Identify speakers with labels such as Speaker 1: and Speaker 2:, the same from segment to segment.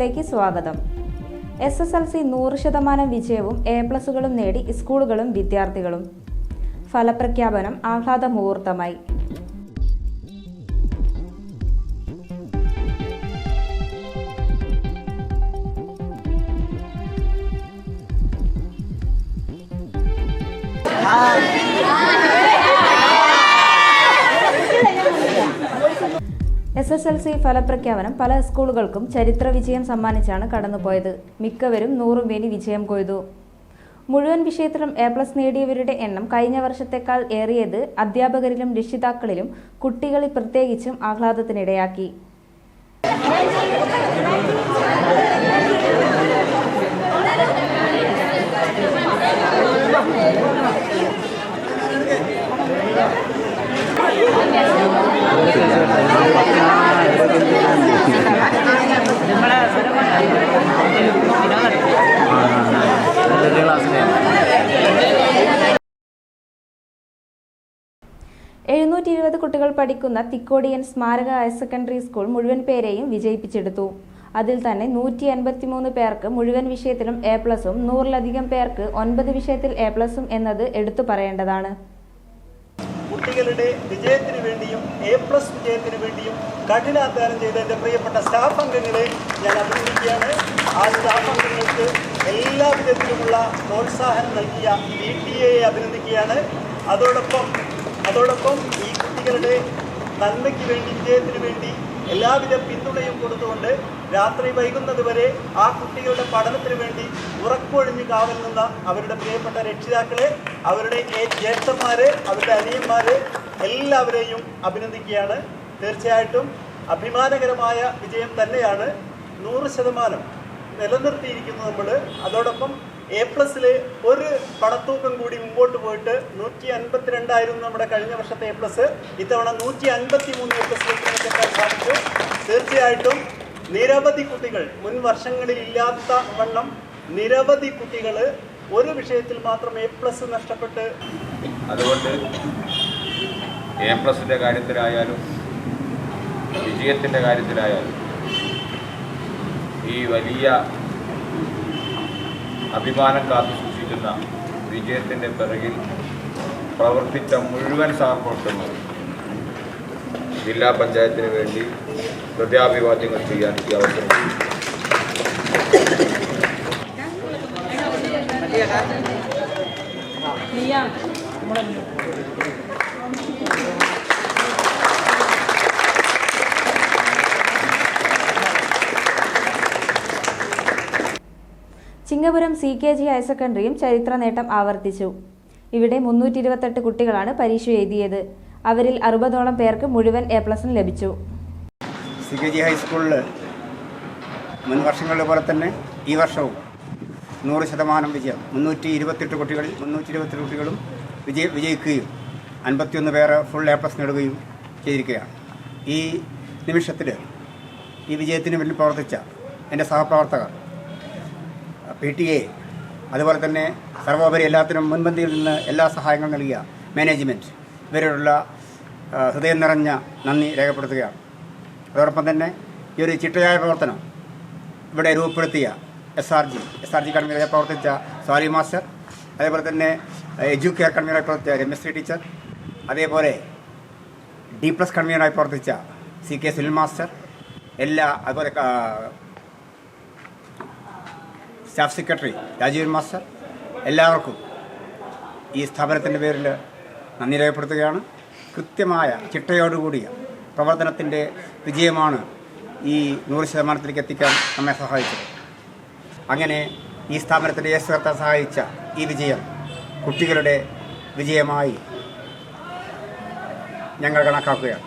Speaker 1: ന്യൂസിലേക്ക് സ്വാഗതം. S S L C നൂറ് ശതമാനം വിജയവും എ പ്ലസുകളും നേടി സ്കൂളുകളും വിദ്യാർത്ഥികളും. ഫലപ്രഖ്യാപനം ആഹ്ലാദ മുഹൂർത്തമായി. എസ് എസ് എൽ സി ഫലപ്രഖ്യാപനം പല സ്കൂളുകൾക്കും ചരിത്ര വിജയം സമ്മാനിച്ചാണ് കടന്നുപോയത്. മിക്കവരും നൂറും വേലി വിജയം കൊയ്തു. മുഴുവൻ വിഷയത്തിലും എ പ്ലസ് നേടിയവരുടെ എണ്ണം കഴിഞ്ഞ വർഷത്തേക്കാൾ ഏറിയത് അധ്യാപകരിലും രക്ഷിതാക്കളിലും കുട്ടികളിൽ പ്രത്യേകിച്ചും ആഹ്ലാദത്തിനിടയാക്കി. എഴുന്നൂറ്റി ഇരുപത് കുട്ടികൾ പഠിക്കുന്ന തിക്കോടിയൻ സ്മാരക ഹയർ സെക്കൻഡറി സ്കൂൾ മുഴുവൻ പേരെയും വിജയിപ്പിച്ചെടുത്തു. അതിൽ തന്നെ നൂറ്റി അൻപത്തിമൂന്ന് പേർക്ക് മുഴുവൻ വിഷയത്തിലും എ പ്ലസും നൂറിലധികം പേർക്ക് ഒൻപത് വിഷയത്തിൽ എ പ്ലസും എന്നത് എടുത്തു പറയേണ്ടതാണ്.
Speaker 2: കുട്ടികളുടെ വിജയത്തിന് വേണ്ടിയും എ പ്ലസ് വിജയത്തിന് വേണ്ടിയും കഠിനാധ്വാനം ചെയ്ത എന്റെ പ്രിയപ്പെട്ട സ്റ്റാഫ് അംഗങ്ങളെ ഞാൻ അഭിനന്ദിക്കുകയാണ്. ആ സ്റ്റാഫ് അംഗങ്ങൾക്ക് എല്ലാ വിധത്തിലുമുള്ള പ്രോത്സാഹനം നൽകിയ പി ടി എയെ അഭിനന്ദിക്കുകയാണ്. അതോടൊപ്പം അതോടൊപ്പം ഈ കുട്ടികളുടെ നന്മയ്ക്ക് വേണ്ടി വിജയത്തിന് വേണ്ടി എല്ലാവിധ പിന്തുണയും കൊടുത്തുകൊണ്ട് രാത്രി വൈകുന്നത് വരെ ആ കുട്ടികളുടെ പഠനത്തിന് വേണ്ടി ഉറക്കൊഴിഞ്ഞ് കാവൽ നിന്ന അവരുടെ പ്രിയപ്പെട്ട രക്ഷിതാക്കളെ അവരുടെ ജ്യേഷ്ഠന്മാരെ അവരുടെ അനിയന്മാരെ എല്ലാവരെയും അഭിനന്ദിക്കുകയാണ്. തീർച്ചയായിട്ടും അഭിമാനകരമായ വിജയം തന്നെയാണ് നൂറ് ശതമാനം നിലനിർത്തിയിരിക്കുന്നത് നമ്മൾ അതോടൊപ്പം എ പ്ലസിലെ ഒരു പടത്തൂക്കം കൂടി മുമ്പോട്ട് പോയിട്ട് നൂറ്റി അൻപത്തിരണ്ടായിരുന്നു നമ്മുടെ കഴിഞ്ഞ വർഷത്തെ എ പ്ലസ് ഇത്തവണ നൂറ്റി അൻപത്തി മൂന്ന് എ പ്ലസിലേക്ക് എത്താൻ സാധിച്ചു. തീർച്ചയായിട്ടും നിരവധി കുട്ടികൾ മുൻ വർഷങ്ങളിൽ ഇല്ലാത്ത വണ്ണം നിരവധി കുട്ടികൾ ഒരു വിഷയത്തിൽ മാത്രം എ പ്ലസ് നഷ്ടപ്പെട്ട്
Speaker 3: അതുകൊണ്ട് എ പ്ലസിന്റെ കാര്യത്തിലായാലും വിജയത്തിന്റെ കാര്യത്തിലായാലും ഈ വലിയ അഭിമാനം കാത്തു സൂക്ഷിക്കുന്ന വിജയത്തിന്റെ പിറകിൽ പ്രവർത്തിച്ച മുഴുവൻ സഹപ്രവർത്തകർ ജില്ലാ പഞ്ചായത്തിന് വേണ്ടി ഹൃദയാഭിവാദ്യങ്ങൾ ചെയ്യാൻ ഈ അവസരം
Speaker 1: Chingapuram C K G higher സെക്കൻഡറിയും ചരിത്ര നേട്ടം ആവർത്തിച്ചു. ഇവിടെ മുന്നൂറ്റി ഇരുപത്തെട്ട് കുട്ടികളാണ് പരീക്ഷ എഴുതിയത്. അവരിൽ അറുപതോളം പേർക്ക് മുഴുവൻ എ പ്ലസും ലഭിച്ചു.
Speaker 4: സി കെ ജി ഹൈസ്കൂളിൽ മുൻ വർഷങ്ങളിലെ പോലെ തന്നെ ഈ വർഷവും നൂറ് ശതമാനം വിജയം. മുന്നൂറ്റി ഇരുപത്തെട്ട് കുട്ടികളിൽ മുന്നൂറ്റി ഇരുപത്തെട്ട് കുട്ടികളും വിജയ വിജയിക്കുകയും അൻപത്തിയൊന്ന് പേരെ ഫുൾ എ പ്ലസ് നേടുകയും ചെയ്തിരിക്കുകയാണ്. ഈ നിമിഷത്തിൽ ഈ വിജയത്തിന് വേണ്ടി പ്രവർത്തിച്ച എന്റെ സഹപ്രവർത്തകർ പി ടി എ അതുപോലെ തന്നെ സർവോപരി എല്ലാത്തിനും മുൻപന്തിയിൽ നിന്ന് എല്ലാ സഹായങ്ങളും നൽകിയ മാനേജ്മെന്റ് ഇവരോടുള്ള ഹൃദയം നിറഞ്ഞ നന്ദി രേഖപ്പെടുത്തുകയാണ്. അതോടൊപ്പം തന്നെ ഈ ഒരു ചിട്ടയായ പ്രവർത്തനം ഇവിടെ രൂപപ്പെടുത്തിയ S R G S R G കൺവീനറെ പ്രവർത്തിച്ച സാലി മാസ്റ്റർ അതേപോലെ തന്നെ എജു കെയർ കൺവീനറായി പ്രവർത്തിച്ച രമശ്രീ ടീച്ചർ അതേപോലെ ഡി പ്ലസ് കൺവീനറായി പ്രവർത്തിച്ച സി കെ സുനിൽ മാസ്റ്റർ എല്ലാ അതുപോലെ സ്റ്റാഫ് സെക്രട്ടറി രാജീവൻ മാസ്റ്റർ എല്ലാവർക്കും ഈ സ്ഥാപനത്തിന്റെ പേരിൽ നന്ദി രേഖപ്പെടുത്തുകയാണ്. കൃത്യമായ ചിട്ടയോടുകൂടിയ പ്രവർത്തനത്തിന്റെ വിജയമാണ് ഈ നൂറ് ശതമാനത്തിലേക്ക് എത്തിക്കാൻ നമ്മെ സഹായിച്ചത്. അങ്ങനെ ഈ സ്ഥാപനത്തിന്റെ യേശു കർത്താൻ സഹായിച്ച ഈ വിജയം കുട്ടികളുടെ വിജയമായി ഞങ്ങൾ കണക്കാക്കുകയാണ്.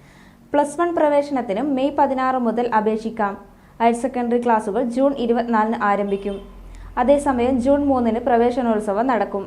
Speaker 1: പ്ലസ് വൺ പ്രവേശനത്തിനും മെയ് പതിനാറ് മുതൽ അപേക്ഷിക്കാം. ഹയർ സെക്കൻഡറി ക്ലാസുകൾ ജൂൺ ഇരുപത്തിനാലിന് ആരംഭിക്കും. അതേസമയം ജൂൺ മൂന്നിന് പ്രവേശനോത്സവം നടക്കും.